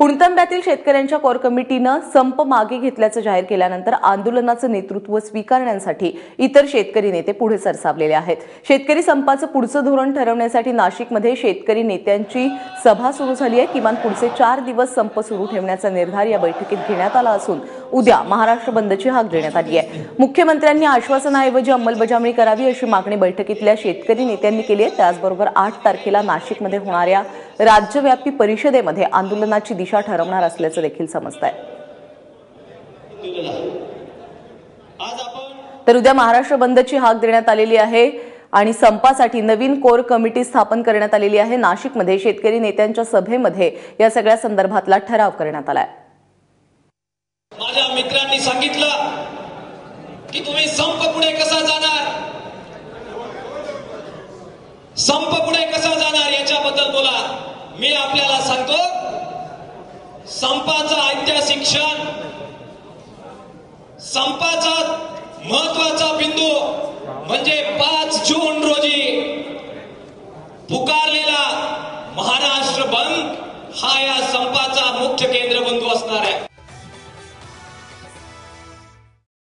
पुणतंब्यातील शेतकऱ्यांच्या कोर कमिटीनं संप मागे घेतल्याचं जाहीर केल्यानंतर आंदोलनाचं नेतृत्व स्वीकारण्यासाठी इतर शेतकरी नेते पुढे सरसावलेले आहेत. शेतकरी संपाचं पुढचं धोरण ठरवण्यासाठी नाशिकमध्ये शेतकरी नेत्यांची सभा सुरू झाली आहे. किमान पुढचे चार दिवस संप सुरू ठेवण्याचा निर्धार या बैठकीत घेण्यात आला असून उद्या महाराष्ट्र बंदची हाक देण्यात आली आहे. मुख्यमंत्र्यांनी आश्वासनाऐवजी अंमलबजावणी करावी अशी मागणी बैठकीतल्या शेतकरी नेत्यांनी केली आहे. त्याचबरोबर आठ तारखेला नाशिकमध्ये होणाऱ्या राज्यव्यापी परिषदेमध्ये आंदोलनाची दिशा ठरवणार असल्याचं देखील समजत आहे. तर उद्या महाराष्ट्र बंदची हाक देण्यात आलेली आहे आणि संपासाठी नवीन कोर कमिटी स्थापन करण्यात आलेली आहे. नाशिकमध्ये शेतकरी नेत्यांच्या सभेमध्ये या सगळ्या संदर्भातला ठराव करण्यात आलाय. आहे सांगितलं की तुम्ही संप पुढे कसा जाणार? संप पुढे कसा जाणार याच्याबद्दल बोला. मी आपल्याला सांगतो संपाचा ऐतिहासिक क्षण संपाचा महत्त्वाचा बिंदू म्हणजे पाच जून रोजी पुकारलेला महाराष्ट्र बंद हा या संपाचा